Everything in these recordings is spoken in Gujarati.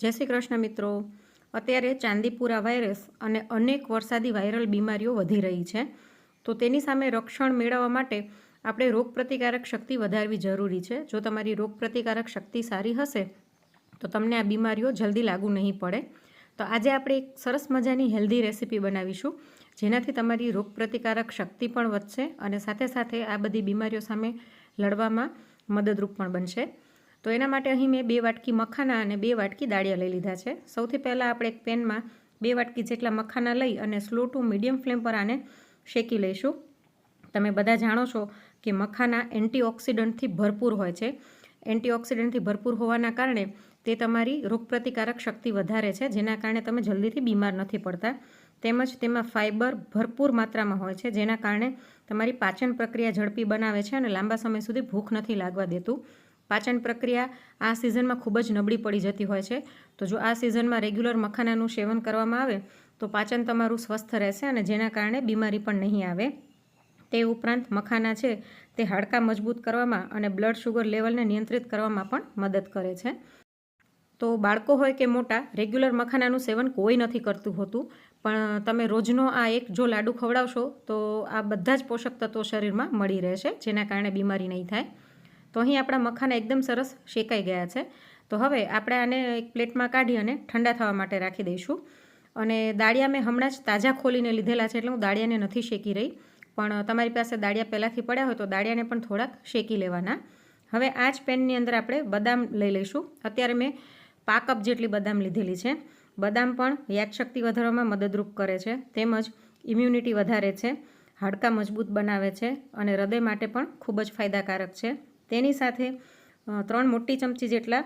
જય શ્રી કૃષ્ણ મિત્રો. અત્યારે ચાંદીપુરા વાયરસ અને અનેક વરસાદી વાયરલ બીમારીઓ વધી રહી છે. તો તેની સામે રક્ષણ મેળવવા માટે આપણે રોગપ્રતિકારક શક્તિ વધારવી જરૂરી છે. જો તમારી રોગપ્રતિકારક શક્તિ સારી હશે, તો તમને આ બીમારીઓ જલ્દી લાગુ નહીં પડે. તો આજે આપણે એક સરસ મજાની હેલ્ધી રેસીપી બનાવીશું, જેનાથી તમારી રોગપ્રતિકારક શક્તિ પણ વધશે અને સાથે સાથે આ બધી બીમારીઓ સામે લડવામાં મદદરૂપ પણ બનશે. તો એના માટે અહીં મેં બે વાટકી મખાના અને બે વાટકી દાળિયા લઈ લીધા છે. સૌથી પહેલાં આપણે એક પેનમાં બે વાટકી જેટલા મખાના લઈ અને સ્લો ટુ મીડિયમ ફ્લેમ પર આને શેકી લઈશું. તમે બધા જાણો છો કે મખાના એન્ટીઓક્સિડન્ટથી ભરપૂર હોય છે. એન્ટીઓક્સિડન્ટથી ભરપૂર હોવાના કારણે તે તમારી રોગપ્રતિકારક શક્તિ વધારે છે, જેના કારણે તમે જલ્દીથી બીમાર નથી પડતા. તેમજ તેમાં ફાઇબર ભરપૂર માત્રામાં હોય છે, જેના કારણે તમારી પાચન પ્રક્રિયા ઝડપી બનાવે છે અને લાંબા સમય સુધી ભૂખ નથી લાગવા દેતું. પાચન પ્રક્રિયા આ સિઝનમાં ખૂબ જ નબળી પડી જતી હોય છે. તો જો આ સિઝનમાં રેગ્યુલર મખાનાનું સેવન કરવામાં આવે, તો પાચન તમારું સ્વસ્થ રહેશે અને જેના કારણે બીમારી પણ નહીં આવે. તે ઉપરાંત મખાના છે, તે હાડકાં મજબૂત કરવામાં અને બ્લડ શુગર લેવલને નિયંત્રિત કરવામાં પણ મદદ કરે છે. તો બાળકો હોય કે મોટા, રેગ્યુલર મખાનાનું સેવન કોઈ નથી કરતું હોતું, પણ તમે રોજનો આ એક જો લાડુ ખવડાવશો, તો આ બધા જ પોષક તત્વો શરીરમાં મળી રહેશે, જેના કારણે બીમારી નહીં થાય. તો અહીં આપણા મખાના એકદમ સરસ શેકાઈ ગયા છે. તો હવે આપણે આને એક પ્લેટમાં કાઢી અને ઠંડા થવા માટે રાખી દઈશું. અને દાળિયા મેં હમણાં જ તાજા ખોલીને લીધેલા છે એટલે હું દાળિયાને નથી શેકી રહી. પણ તમારી પાસે દાળિયા પહેલાંથી પડ્યા હોય તો દાળિયાને પણ થોડાક શેકી લેવાના. હવે આ જ પેનની અંદર આપણે બદામ લઈ લઈશું. અત્યારે મેં પાક કપ જેટલી બદામ લીધેલી છે. બદામ પણ યાદશક્તિ વધારવામાં મદદરૂપ કરે છે. તેમજ ઇમ્યુનિટી વધારે છે. હાડકાં મજબૂત બનાવે છે અને હૃદય માટે પણ ખૂબ જ ફાયદાકારક છે. તેની સાથે ત્રણ મોટી ચમચી જેટલા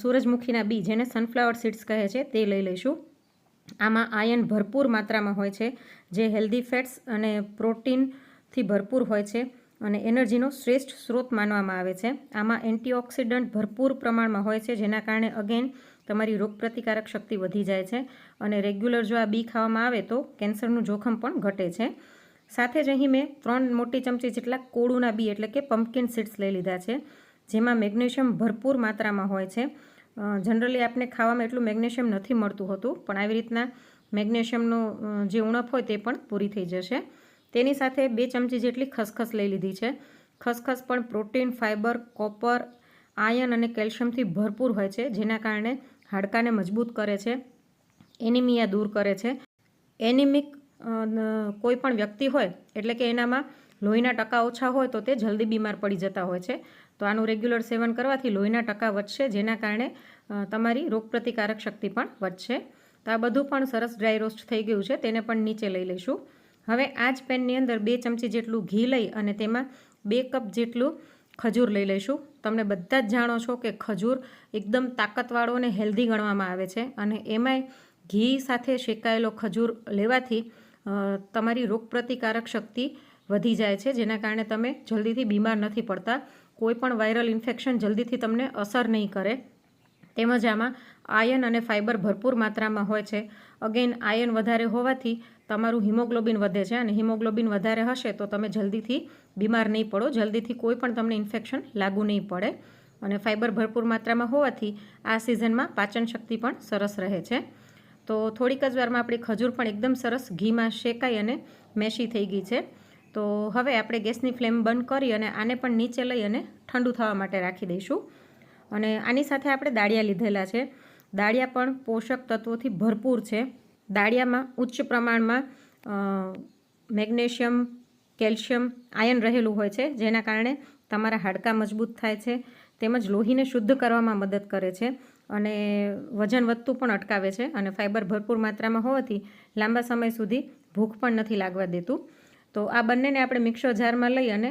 સૂરજમુખીના બી, જેને સનફ્લાવર સીડ્સ કહે છે, તે લઈ લઈશું. આમાં આયન ભરપૂર માત્રામાં હોય છે, જે હેલ્ધી ફેટ્સ અને પ્રોટીનથી ભરપૂર હોય છે અને એનર્જીનો શ્રેષ્ઠ સ્ત્રોત માનવામાં આવે છે. આમાં એન્ટીઓક્સિડન્ટ ભરપૂર પ્રમાણમાં હોય છે, જેના કારણે અગેન તમારી રોગપ્રતિકારક શક્તિ વધી જાય છે અને રેગ્યુલર જો આ બી ખાવામાં આવે તો કેન્સરનું જોખમ પણ ઘટે છે. સાથે જ અહીં મેં ત્રણ મોટી ચમચી જેટલા કોળુના બી એટલે કે પમ્પકિન સીડ્સ લઈ લીધા છે, જેમાં મેગ્નેશિયમ ભરપૂર માત્રામાં હોય છે. જનરલી આપણે ખાવામાં એટલું મેગ્નેશિયમ નથી મળતું હોતું, પણ આવી રીતના મેગ્નેશિયમનો જે ઉણપ હોય તે પણ પૂરી થઈ જશે. તેની સાથે બે ચમચી જેટલી ખસખસ લઈ લીધી છે. ખસખસ પણ પ્રોટીન ફાઇબર કોપર, આયન અને કેલ્શિયમથી ભરપૂર હોય છે, જેના કારણે હાડકાને મજબૂત કરે છે, એનિમિયા દૂર કરે છે. એનિમિક કોઈ પણ વ્યક્તિ હોય, એટલે કે એનામાં લોહીના ટકા ઓછા હોય તો તે જલ્દી બીમાર પડી જતા હોય છે. તો આનું રેગ્યુલર સેવન કરવાથી લોહીના ટકા વધશે, જેના કારણે તમારી રોગપ્રતિકારક શક્તિ પણ વધશે. તો આ બધું પણ સરસ ડ્રાય રોસ્ટ થઈ ગયું છે, તેને પણ નીચે લઈ લઈશું. હવે આ જ પેનની અંદર બે ચમચી જેટલું ઘી લઈ અને તેમાં બે કપ જેટલું ખજૂર લઈ લઈશું. તમને બધા જ જાણો છો કે ખજૂર એકદમ તાકતવાળો અને હેલ્ધી ગણવામાં આવે છે. અને એમાંય ઘી સાથે શેકાયેલો ખજૂર લેવાથી તમારી રોગપ્રતિકારક શક્તિ વધી જાય છે, જેના કારણે તમે જલ્દીથી બીમાર નથી પડતા. કોઈ પણ વાયરલ ઇન્ફેક્શન જલ્દીથી તમને અસર નહીં કરે. તેમજ આમાં આયન અને ફાઇબર ભરપૂર માત્રામાં હોય છે. અગેન, આયન વધારે હોવાથી તમારું હિમોગ્લોબિન વધે છે અને હિમોગ્લોબિન વધારે હશે તો તમે જલ્દીથી બીમાર નહીં પડો. જલ્દીથી કોઈ પણ તમને ઇન્ફેક્શન લાગુ નહીં પડે. અને ફાઇબર ભરપૂર માત્રામાં હોવાથી આ સિઝનમાં પાચન શક્તિ પણ સરસ રહે છે. તો થોડીક જ વારમાં આપણી ખજૂર પણ એકદમ સરસ ઘીમાં શેકાઈ અને મેશી થઈ ગઈ છે. તો હવે આપણે ગેસની ફ્લેમ બંધ કરી અને આને પણ નીચે લઈ અને ઠંડુ થવા માટે રાખી દઈશું. અને આની સાથે આપણે દાળિયા લીધેલા છે. દાળિયા પણ પોષક તત્વોથી ભરપૂર છે. દાળિયામાં ઉચ્ચ પ્રમાણમાં મેગ્નેશિયમ, કેલ્શિયમ, આયન રહેલું હોય છે, જેના કારણે તમારા હાડકાં મજબૂત થાય છે, તેમજ લોહીને શુદ્ધ કરવામાં મદદ કરે છે. અને વજન વધતું પણ અટકાવે છે અને ફાઇબર ભરપૂર માત્રામાં હોવાથી લાંબા સમય સુધી ભૂખ પણ નથી લાગવા દેતું. તો આ બંનેને આપણે મિક્સર જારમાં લઈ અને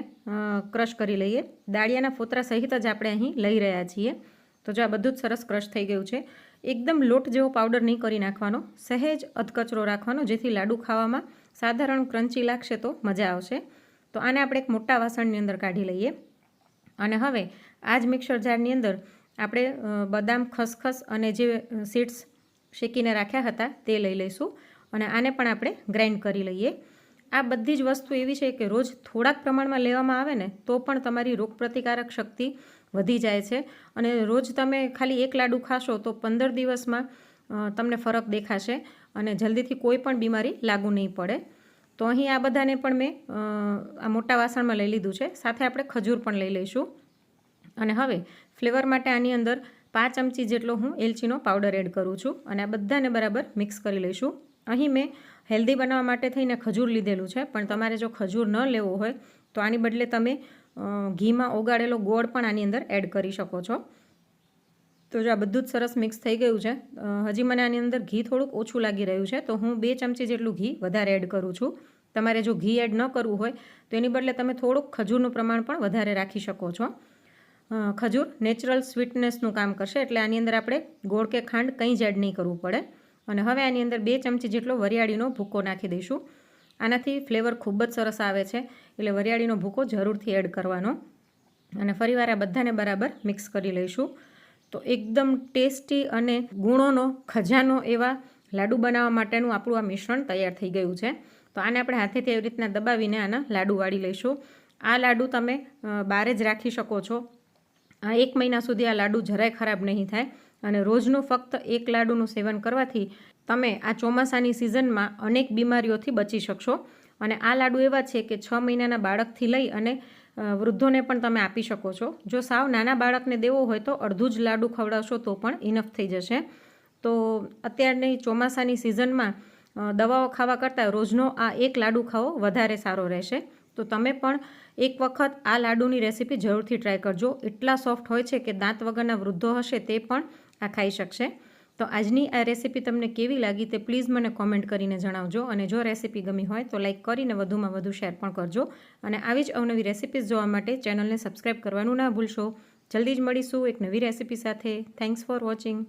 ક્રશ કરી લઈએ. દાળિયાના ફોતરા સહિત જ આપણે અહીં લઈ રહ્યા છીએ. તો જો આ બધું જ સરસ ક્રશ થઈ ગયું છે. એકદમ લોટ જેવો પાવડર નહીં કરી નાખવાનો. સહેજ અધકચરો રાખવાનો, જેથી લાડુ ખાવામાં સાધારણ ક્રંચી લાગશે તો મજા આવશે. તો આને આપણે એક મોટા વાસણની અંદર કાઢી લઈએ. અને હવે આ જ મિક્સર જારની અંદર આપણે બદામ ખસખસ અને જે સીડ્સ શેકીને રાખ્યા હતા તે લઈ લઈશું અને આને પણ આપણે ગ્રાઇન્ડ કરી લઈએ. આ બધી જ વસ્તુ એવી છે કે રોજ થોડાક પ્રમાણમાં લેવામાં આવે ને તો પણ તમારી રોગપ્રતિકારક શક્તિ વધી જાય છે. અને રોજ તમે ખાલી એક લાડુ ખાશો તો પંદર દિવસમાં તમને ફરક દેખાશે અને જલ્દીથી કોઈ પણ બીમારી લાગુ નહીં પડે. તો અહીં આ બધાને પણ મેં આ મોટા વાસણમાં લઈ લીધું છે. સાથે આપણે ખજૂર પણ લઈ લઈશું. અને હવે ફ્લેવર માટે આની અંદર પાંચ ચમચી જેટલો હું એલચીનો પાવડર એડ કરું છું અને આ બધાને બરાબર મિક્સ કરી લઈશું. અહીં મેં હેલ્ધી બનાવવા માટે થઈને ખજૂર લીધેલું છે, પણ તમારે જો ખજૂર ન લેવો હોય તો આની બદલે તમે ઘીમાં ઓગાળેલો ગોળ પણ આની અંદર એડ કરી શકો છો. તો જો આ બધું જ સરસ મિક્સ થઈ ગયું છે હજી મને આની અંદર ઘી થોડુંક ઓછું લાગી રહ્યું છે, તો હું બે ચમચી જેટલું ઘી વધારે એડ કરું છું. તમારે જો ઘી એડ ન કરવું હોય તો એની બદલે તમે થોડુંક ખજૂરનું પ્રમાણ પણ વધારે રાખી શકો છો. ખજૂર નેચરલ સ્વીટનેસનું કામ કરશે. એટલે આની અંદર આપણે ગોળ કે ખાંડ કંઈ જ એડ નહીં કરવું પડે. અને હવે આની અંદર બે ચમચી જેટલો વરિયાળીનો ભૂકો નાખી દઈશું. આનાથી ફ્લેવર ખૂબ જ સરસ આવે છે. એટલે વરિયાળીનો ભૂકો જરૂરથી એડ કરવાનો. અને ફરીવાર આ બધાને બરાબર મિક્સ કરી લઈશું. તો એકદમ ટેસ્ટી અને ગુણોનો, ખજાનો એવા લાડુ બનાવવા માટેનું આપણું આ મિશ્રણ તૈયાર થઈ ગયું છે. તો આને આપણે હાથેથી એવી રીતના દબાવીને આના લાડુ વાળી લઈશું. આ લાડુ તમે બારે જ રાખી શકો છો. આ એક મહિના સુધી આ લાડુ જરાય ખરાબ નહીં થાય અને રોજનું ફક્ત એક લાડુનું સેવન કરવાથી તમે આ ચોમાસાની સિઝનમાં અનેક બીમારીઓથી બચી શકશો. અને આ લાડુ એવા છે કે છ મહિનાના બાળકથી લઈ અને વૃદ્ધોને પણ તમે આપી શકો છો. જો સાવ નાના બાળકને દેવો હોય તો અડધું જ લાડુ ખવડાવશો તો પણ ઇનફ થઈ જશે. તો અત્યારની ચોમાસાની સિઝનમાં દવાઓ ખાવા કરતાં રોજનો આ એક લાડુ ખાવો વધારે સારો રહેશે. તો તમે પણ એક વખત આ લાડુની રેસીપી જરૂરથી ટ્રાય કરજો. એટલા સોફ્ટ હોય છે કે દાંત વગરના વૃદ્ધો હશે તે પણ આ ખાઈ શકશે. તો આજની આ રેસીપી તમને કેવી લાગી તે પ્લીઝ મને કોમેન્ટ કરીને જણાવજો. અને જો રેસીપી ગમી હોય તો લાઇક કરીને વધુમાં વધુ શેર પણ કરજો. અને આવી જ અવનવી રેસીપીઝ જોવા માટે ચેનલને સબસ્ક્રાઈબ કરવાનું ના ભૂલશો. જલ્દી જ મળીશું એક નવી રેસીપી સાથે. Thanks for watching